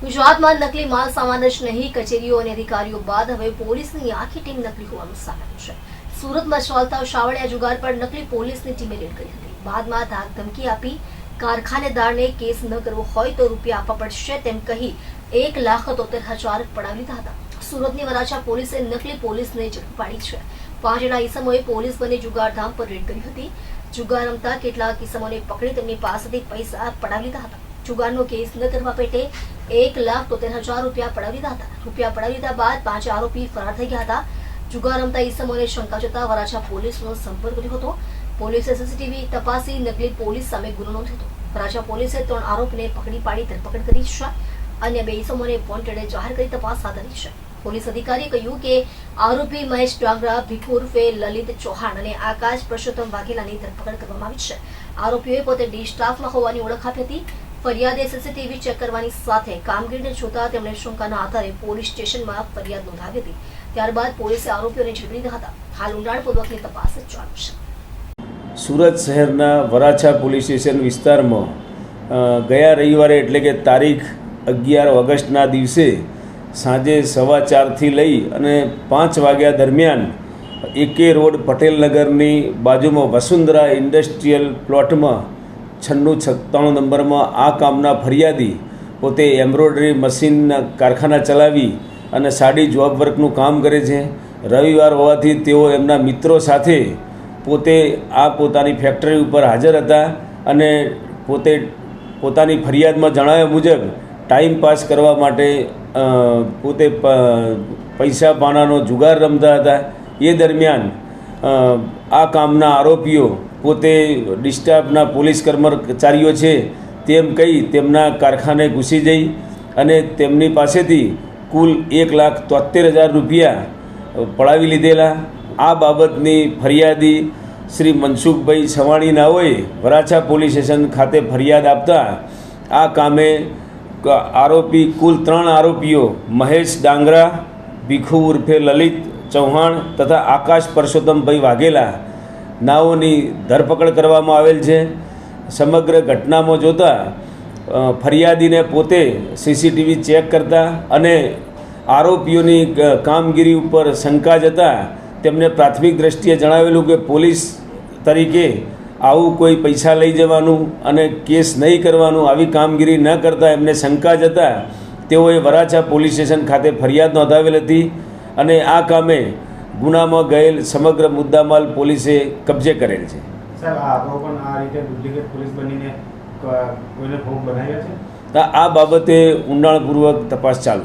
ગુજરાતમાં નકલી માલ સામાન જ નહીં, કચેરીઓ અને અધિકારીઓ બાદ હવે પોલીસની આખી ટીમ નકલી હોવાનું સામે છે. સુરતમાં ચાલતા શાવળિયા જુગાર પર નકલી પોલીસની ટીમે રેડ કરી હતી. બાદમાં ધાક ધમકી આપી કારખાનેદારને કેસ ન કરવો હોય તો રૂપિયા આપવા પડશે તેમ કહી એક લાખ તોતેર હજાર પડાવી લીધા હતા. સુરતની વરાછા પોલીસે નકલી પોલીસને ઝડપ પાડી છે. પાંચ જણા ઈસમોએ પોલીસ બની જુગારધામ પર રેડ કરી હતી. જુગાર રમતા કેટલાક ઈસમોને પકડી તેમની પાસેથી પૈસા પડાવી લીધા હતા. જુગારનો કેસ ન પેટે એક લાખ તોતેર હજાર રૂપિયા પડાવી દીધા હતા રૂપિયા પડાવી દીધા બાદ પાંચ આરોપી ફરાર થઈ ગયા હતા જુગાર રમતા ઈસમોને શંકા જતા વરાછા પોલીસનો સંપર્ક કર્યો હતો પોલીસે સીસીટીવી તપાસી નકલી પોલીસ સામે ગુનો નોંધ્યો હતો વરાછા પોલીસે ત્રણ આરોપીને પકડી પાડી ધરપકડ કરી છે અન્ય બે ઈસમોને વોન્ટેડે જાહેર કરી તપાસ હાથ ધરી છે પોલીસ અધિકારીએ કહ્યું કે આરોપી મહેશ ડાંગરા ભીખુ ઉર્ફે લલિત ચૌહાણ અને આકાશ પુરુષોત્તમ વાઘેલાની ધરપકડ કરવામાં આવી છે। આરોપીઓએ પોતે ડી સ્ટાફમાં હોવાની ઓળખ આપી હતી। ફરિયાદે સીસીટીવી ચેક કરવાની સાથે કામગીરીને જોતા તેમણે શંકાના આધારે પોલીસ સ્ટેશનમાં ફરિયાદ નોંધાવી હતી. ત્યારબાદ પોલીસે આરોપીઓને ઝડપી લીધા હતા. હાલ ઊંડાણપૂર્વકની તપાસ ચાલુ છે. સુરત શહેરના વરાછા પોલીસ સ્ટેશન વિસ્તારમાં ગયા રવિવારે એટલે કે તારીખ અગિયાર ઓગસ્ટના દિવસે સાંજે સવા ચારથી લઈ અને પાંચ વાગ્યા દરમિયાન એકે રોડ પટેલનગરની બાજુમાં વસુંધરા ઇન્ડસ્ટ્રીયલ પ્લોટમાં છન્નું સત્તાણું નંબરમાં આ કામના ફરિયાદી પોતે એમ્બ્રોઇડરી મશીનના કારખાના ચલાવી અને સાડી જોબ વર્કનું કામ કરે છે. રવિવાર હોવાથી તેઓ એમના મિત્રો સાથે પોતે આ પોતાની ફેક્ટરી ઉપર હાજર હતા અને પોતે પોતાની ફરિયાદમાં જણાવ્યા મુજબ ટાઈમ પાસ કરવા માટે પોતે પૈસા પાનાનો જુગાર રમતા હતા. એ દરમિયાન આ કામના આરોપીઓ પોતે ડિસ્ટાફના પોલીસ કર્મચારીઓ છે તેમ કહી તેમના કારખાને ઘૂસી જઈ અને તેમની પાસેથી કુલ એક લાખ તોતેર હજાર રૂપિયા પડાવી લીધેલા. આ બાબતની ફરિયાદી શ્રી મનસુખભાઈ છવાણી નાઓએ વરાછા પોલીસ સ્ટેશન ખાતે ફરિયાદ આપતા આ કામે આરોપી કુલ ત્રણ આરોપીઓ, મહેશ ડાંગરા, ભીખુ ઉર્ફે લલિત ચૌહાણ તથા આકાશ પરસોત્તમભાઈ વાઘેલા નાઓની ધરપકડ કરવામાં આવેલ છે. સમગ્ર ઘટનામાં જોતા ફરિયાદીને પોતે સીસીટીવી ચેક કરતા અને આરોપીઓની કામગીરી ઉપર શંકા જતા તેમને પ્રાથમિક દ્રષ્ટિએ જણાવેલું કે પોલીસ તરીકે આવું કોઈ પૈસા લઈ જવાનું અને કેસ નહીં કરવાનું આવી કામગીરી ન કરતા એમને શંકા જતા તેઓએ વરાછા પોલીસ સ્ટેશન ખાતે ફરિયાદ નોંધાવેલ હતી. અને આ કામે ગુનામાં ગયેલ સમગ્ર મુદ્દામાલ પોલીસે કબજે કરેલ છે. આ બાબતે ઊંડાણપૂર્વક તપાસ ચાલુ છે.